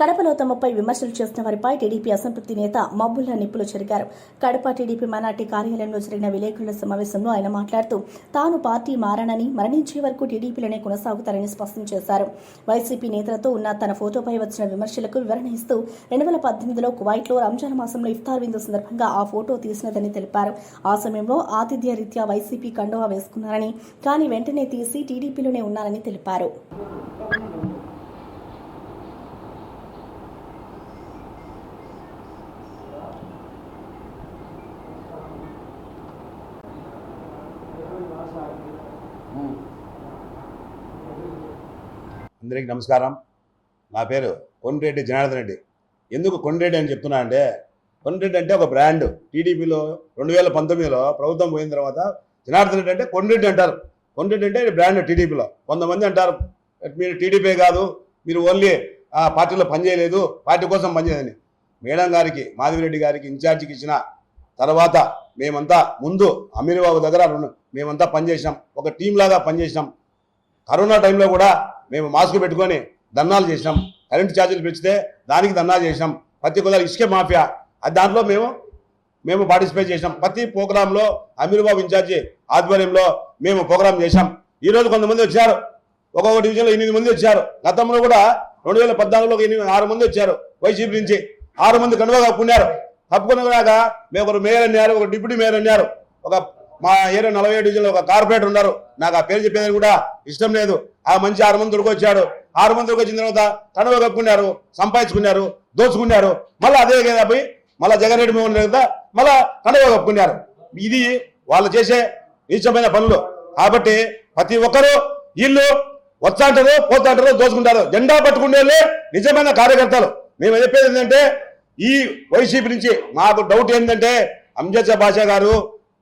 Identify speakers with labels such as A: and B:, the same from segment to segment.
A: కడపలో తమపై విమర్శలు చేసిన వారిపై టీడీపీ అసంతృప్తి నేత మబ్బుల్లా నిప్పులు చెరిగారు. కడప టీడీపీ మైనార్టీ కార్యాలయంలో జరిగిన విలేకరుల సమావేశంలో ఆయన మాట్లాడుతూ తాను పార్టీ మారనని మరణించే వరకు టీడీపీలోనే కొనసాగుతారని స్పష్టం చేశారు. వైసీపీ నేతలతో ఉన్న తన ఫోటోపై వచ్చిన విమర్శలకు వివరణ ఇస్తూ రెండు వేల పద్దెనిమిదిలో కువైట్లో రంజాన్ మాసంలో ఇఫ్తార్ విందు సందర్భంగా ఆ ఫోటో తీసినదని తెలిపారు. ఆ సమయంలో ఆతిథ్య రీత్యా వైసీపీ కండువా వేసుకున్నారని కానీ వెంటనే తీసి టీడీపీలోనే ఉన్నారని తెలిపారు.
B: అందరికీ నమస్కారం. నా పేరు కొండ్రెడ్డి జనార్దన్ రెడ్డి. ఎందుకు కొండ్రెడ్డి అని చెప్తున్నా అంటే కొండ్రెడ్డి అంటే ఒక బ్రాండ్ టీడీపీలో రెండు వేల పంతొమ్మిదిలో ప్రభుత్వం పోయిన తర్వాత జనార్దన్ రెడ్డి అంటే కొండ్రెడ్డి అంటారు. కొండ్రెడ్డి అంటే బ్రాండ్ టీడీపీలో. కొంతమంది అంటారు మీరు టీడీపీ కాదు మీరు ఓన్లీ ఆ పార్టీలో పనిచేయలేదు పార్టీ కోసం పనిచేయదని మేడం గారికి మాధవిరెడ్డి గారికి ఇన్ఛార్జికి ఇచ్చిన తర్వాత మేమంతా ముందు అమీర్బాబు దగ్గర మేమంతా పనిచేసినాం ఒక టీం లాగా పనిచేసినాం కరోనా టైంలో కూడా మేము మాస్క్ పెట్టుకొని ధర్నాలు చేసినాం. కరెంటు ఛార్జీలు పెంచితే దానికి ధర్నాలు చేసినాం. ప్రతి కుదర ఇసుకే మాఫియా. అది దాంట్లో మేము మేము పార్టిసిపేట్ చేసినాం. ప్రతి ప్రోగ్రాంలో అమీర్బాబు ఇన్ఛార్జి ఆధ్వర్యంలో మేము ప్రోగ్రాం చేశాం. ఈరోజు కొంతమంది వచ్చారు. ఒక్కొక్క డివిజన్లో ఎనిమిది మంది వచ్చారు. గతంలో కూడా రెండు వేల పద్నాలుగులో ఎనిమిది ఆరు మంది వచ్చారు వైసీపీ నుంచి. ఆరు మంది కనుక కప్పుకున్నారు. కప్పుకున్నాక మేము ఒకరు మేయర్ అన్నారు ఒక డిప్యూటీ మేయర్ అన్నారు. ఒక మా ఏరియా నలభై ఏడు డివిజన్లో ఒక కార్పొరేటర్ ఉన్నారు. నాకు ఆ పేరు చెప్పేదని కూడా ఇష్టం లేదు. ఆ మంచి ఆరు మంది వచ్చాడు ఆరు మంది వచ్చిన తర్వాత తనవ కప్పుకున్నారు సంపాదించుకున్నారు దోచుకున్నారు. మళ్ళీ అదే కదా పోయి మళ్ళీ జగన్ రెడ్డి మోహన్ రెడ్డి కదా మళ్ళా కనువ కప్పుకున్నారు ఇది వాళ్ళు చేసే నీచమైన పనులు. కాబట్టి ప్రతి ఒక్కరూ వీళ్ళు వస్తాంటారు పోతాంటారు దోచుకుంటారు. జెండా పట్టుకునే నిజమైన కార్యకర్తలు. మేము చెప్పేది ఏంటంటే ఈ వైసీపీ నుంచి మాకు డౌట్ ఏంటంటే అంజద్ భాష గారు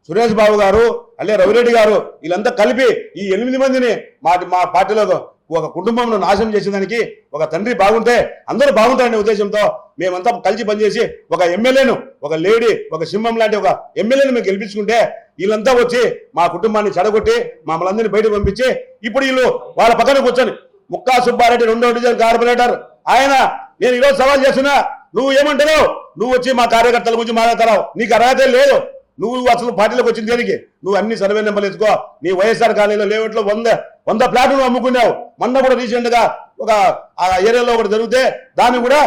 B: సురేష్ బాబు గారు అల్లే రవిరెడ్డి గారు వీళ్ళంతా కలిపి ఈ ఎనిమిది మందిని మా మా పార్టీలో ఒక కుటుంబంను నాశనం చేసేదానికి ఒక తండ్రి బాగుంటే అందరూ బాగుంటారనే ఉద్దేశంతో మేమంతా కలిసి పనిచేసి ఒక ఎమ్మెల్యేను ఒక లేడీ ఒక సింహం లాంటి ఒక ఎమ్మెల్యేను మేము గెలిపించుకుంటే వీళ్ళంతా వచ్చి మా కుటుంబాన్ని చెడగొట్టి మమ్మల్ని అందరినీ బయటకు పంపించి ఇప్పుడు వీళ్ళు వాళ్ళ పక్కన కూర్చొని ముక్కా సుబ్బారెడ్డి రెండో డివిజన్ కార్పొరేటర్. ఆయన నేను ఈరోజు సవాల్ చేస్తున్నా నువ్వు ఏమంటావు నువ్వు వచ్చి మా కార్యకర్తల గురించి మాట్లాడతావు. నీకు అర్హత లేదు. నువ్వు అసలు పార్టీలోకి వచ్చిన దేనికి? నువ్వు అన్ని సర్వే నెంబర్లు ఎత్తుకో. నీ వైఎస్ఆర్ కాలనీలో లేవట్లో వంద వంద ప్లాట్లు నువ్వు అమ్ముకున్నావు. మొన్న కూడా రీసెంట్గా ఒక ఆ ఏరియాలో ఒకటి జరిగితే దాన్ని కూడా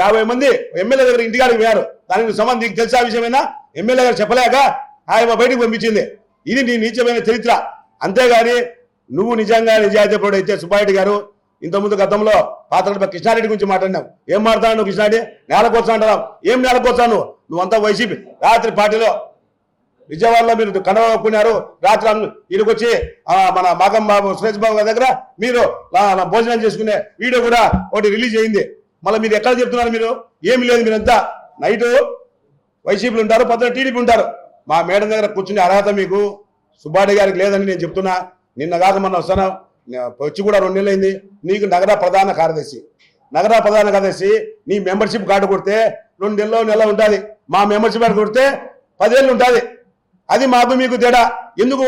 B: యాభై మంది ఎమ్మెల్యే దగ్గర ఇంటికాడికి పోయారు. దానికి సంబంధం నీకు తెలిసే విషయమైనా? ఎమ్మెల్యే గారు చెప్పలేక ఆయన బయటకు పంపించింది. ఇది నీ నీచమైన చరిత్ర. అంతేగాని నువ్వు నిజంగా నిజాయితీ అయితే సుబ్బారెడ్డి గారు ఇంతకుముందు గతంలో పాత్ర కృష్ణారెడ్డి గురించి మాట్లాడినావు ఏం మాట్లాడు నువ్వు కృష్ణారెడ్డి? నేలకొచ్చా అంటున్నావు ఏం నేలకొచ్చా నువ్వు? నువ్వంతా వైసీపీ. రాత్రి పార్టీలో విజయవాడలో మీరు కనవకున్నారు రాత్రి వీళ్ళకి వచ్చి మన మాగం బాబు సురేష్ బాబు గారి దగ్గర మీరు భోజనం చేసుకునే వీడియో కూడా ఒకటి రిలీజ్ అయింది. మళ్ళీ మీరు ఎక్కడ చెప్తున్నారు మీరు? ఏమి లేదు మీరంతా. నైట్ వైసీపీలు ఉంటారు పొద్దున టీడీపీ ఉంటారు. మా మేడం దగ్గర కూర్చునే అర్హత మీకు. సుబ్బారెడ్డి గారికి లేదని నేను చెప్తున్నా. నిన్న కాక మొన్న వస్తాను వచ్చి కూడా రెండు నెలలు నీకు నగర ప్రధాన కార్యదర్శి. నగర ప్రధాన కార్యదర్శి నీ మెంబర్షిప్ కార్డు కొడితే రెండు నెలలో నెల ఉంటుంది మా మెంబర్షిప్ కార్డు కొడితే పదేళ్ళు ఉంటుంది అది మాకు మీకు తేడా. ఎందుకు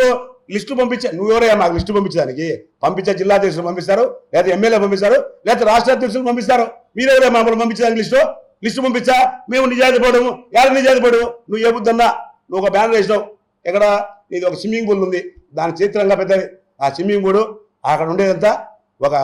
B: లిస్టు పంపించే నువ్వెవరయ్యా మాకు లిస్టు పంపించడానికి? పంపించే జిల్లా అధ్యక్షులు పంపిస్తారు లేదా ఎమ్మెల్యే పంపిస్తారు లేదా రాష్ట్ర అధ్యక్షులు పంపిస్తారు. మీరెవరే మమ్మల్ని పంపించడానికి లిస్టు? లిస్టు పంపించా? మేము నిజాయితీ పడము. ఎవరు నిజాయితీ పడు నువ్వు ఏబుద్దన్నా నువ్వు ఒక బ్యానర్ వేసినావు. ఎక్కడ? ఇది ఒక స్విమ్మింగ్ పూల్ ఉంది. దాని చిత్రంగా పెద్దది. ఆ స్విమ్మింగ్ పూల్ అక్కడ ఉండేదంతా ఒక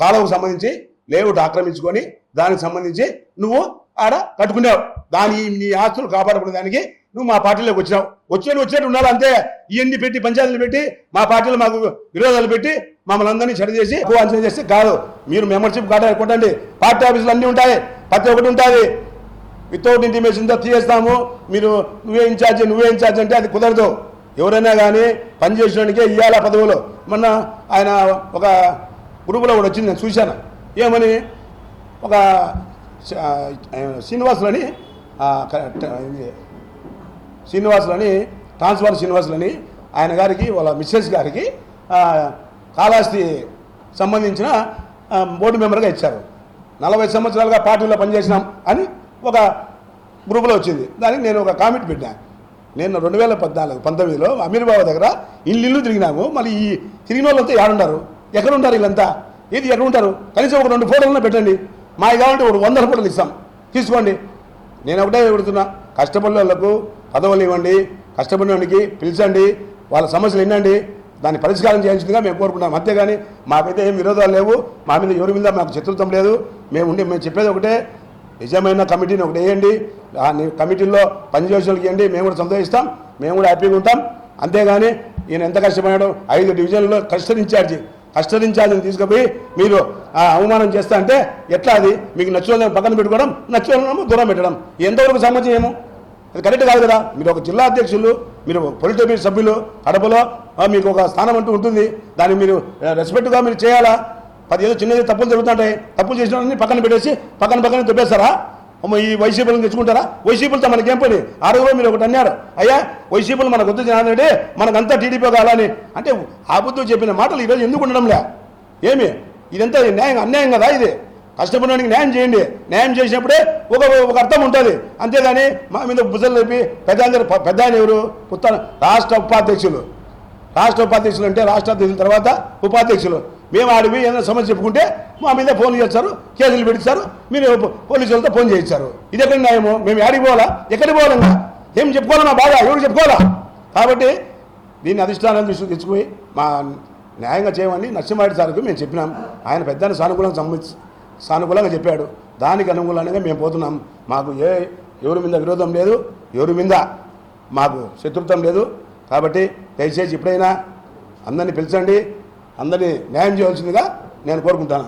B: కాలువకు సంబంధించి లేఅవుట్ ఆక్రమించుకొని దానికి సంబంధించి నువ్వు ఆడ కట్టుకున్నావు దాని నీ ఆస్తులు కాపాడుకునే దానికి నువ్వు మా పార్టీలోకి వచ్చినావు. వచ్చేది వచ్చేట్టు ఉండాలి అంతే. ఇవన్నీ పెట్టి పంచాయతీలు పెట్టి మా పార్టీలు మాకు విరోధాలు పెట్టి మమ్మల్ని అందరినీ చెడు చేసి అంచనా చేస్తే కాదు. మీరు మెంబర్షిప్ కార్డు కొట్టండి. పార్టీ ఆఫీసులు అన్నీ ఉంటాయి. ప్రతి ఒక్కటి ఉంటుంది వితౌట్ ఇంటిమేషన్తో తీసేస్తాము. మీరు నువ్వే ఇన్ఛార్జ్ నువ్వే ఇన్ఛార్జ్ అంటే అది కుదరదు. ఎవరైనా కానీ పనిచేసేవాడికే ఇయ్యాల పదవులు? మొన్న ఆయన ఒక గ్రూపులో కూడా వచ్చింది నేను చూశాను. ఏమని? ఒక శ్రీనివాసులని శ్రీనివాసులని ట్రాన్స్ఫర్ శ్రీనివాసులని ఆయన గారికి వాళ్ళ మిస్సెస్ గారికి కాళహస్తి సంబంధించిన బోర్డు మెంబర్గా ఇచ్చారు. నలభై సంవత్సరాలుగా పార్టీలో పనిచేసినాం అని ఒక గ్రూపులో వచ్చింది. దానికి నేను ఒక కామెంట్ పెట్టాను నేను రెండు వేల పద్నాలుగు పంతొమ్మిదిలో అమీర్ బాబు దగ్గర ఇల్లు ఇల్లు తిరిగినాము. మళ్ళీ ఈ తిరిగిన వాళ్ళంతా ఏడుంటారు ఎక్కడుంటారు వీళ్ళంతా? ఏది ఎక్కడ ఉంటారు కనీసం ఒక రెండు ఫోటోలను పెట్టండి. మా కావాలంటే ఒక వందల ఫోటోలు ఇస్తాం. తీసుకోండి. నేను ఒకటే పెడుతున్నా. కష్టపడిన వాళ్ళకు పదవులు ఇవ్వండి. కష్టపడిన వాళ్ళకి పిలిచండి. వాళ్ళ సమస్యలు వినండి. దాన్ని పరిష్కారం చేయాల్సిందిగా మేము కోరుకుంటాం అంతేగాని మాకైతే ఏం విరోధాలు లేవు. మా మీద ఎవరి మీద మాకు శత్రుత్వం లేదు. మేము ఉండి మేము చెప్పేది ఒకటే. నిజమైన కమిటీని ఒకటి వేయండి. ఆ కమిటీల్లో పనిచేసిన వాళ్ళకి ఇవ్వండి. మేము కూడా సంతోషిస్తాం. మేము కూడా హ్యాపీగా ఉంటాం. అంతేగాని ఈయన ఎంత కష్టపడ్డాడు ఐదు డివిజన్లలో కస్టర్ ఇన్ఛార్జి. కస్టర్ ఇన్ఛార్జిని తీసుకుపోయి మీరు ఆ అవమానం చేస్తా అంటే ఎట్లా అది? మీకు నచ్చిన పక్కన పెట్టుకోవడం నచ్చిన దూరం పెట్టడం. ఎంతవరకు సమంజసము అది కరెక్ట్ కాదు కదా. మీరు ఒక జిల్లా అధ్యక్షులు మీరు పొలిటికల్ సభ్యులు కడపలో మీకు ఒక స్థానం అంటూ ఉంటుంది. దాన్ని మీరు రెస్పెక్ట్గా మీరు చేయాలా? పది ఏదో చిన్నది తప్పులు జరుగుతుంటాయి తప్పులు చేసిన పక్కన పెట్టేసి పక్కన పక్కన తొప్పేస్తారా? అమ్మ ఈ వైసీపీలను తెచ్చుకుంటారా? వైసీపీలతో మనకేం పని ఆ రోజు మీరు ఒకటి అన్నారు. అయ్యా వైసీపీలు మనకు వద్దు జనాలంటే మనకంతా టీడీపీ కావాలని. అంటే ఆ చెప్పిన మాటలు ఈరోజు ఎందుకు ఉండడంలే? ఏమి? ఇదంతా న్యాయం అన్యాయం కదా ఇది? కష్టపడినానికి న్యాయం చేయండి. న్యాయం చేసినప్పుడే ఒక ఒక అర్థం ఉంటుంది. అంతేగాని మా మీద బుజలు లేపి పెద్ద పెద్ద ఎవరు? ఉత్తర రాష్ట్ర ఉపాధ్యక్షులు. రాష్ట్ర ఉపాధ్యక్షులు అంటే రాష్ట్ర అధ్యక్షుల తర్వాత ఉపాధ్యక్షులు. మేము ఆడిపోయి ఏదైనా సమస్య చెప్పుకుంటే మా మీద ఫోన్ చేస్తారు కేసులు పెడతారు మీరు పోలీసులతో ఫోన్ చేయించారు ఇది ఎక్కడ న్యాయము? మేము ఆడికి పోవాలా? ఎక్కడికి పోవాలన్నా ఏం చెప్పుకోవాలా మా బాగా? ఎవరు చెప్పుకోవాలా? కాబట్టి దీన్ని అధిష్టానం దృష్టికి తెచ్చుకుని మా న్యాయంగా చేయమని నరసింహారెడ్డి సార్కు మేము చెప్పినాం. ఆయన పెద్ద సానుకూలంగా సంబంధించి సానుకూలంగా చెప్పాడు. దానికి అనుకూలంగా మేము పోతున్నాం. మాకు ఏ ఎవరి మీద విరోధం లేదు. ఎవరి మీద మాకు శత్రుత్వం లేదు. కాబట్టి దయచేసి ఇప్పుడైనా అందరినీ పిలిచండి. అందరినీ న్యాయం చేయవలసిందిగా నేను కోరుకుంటాను.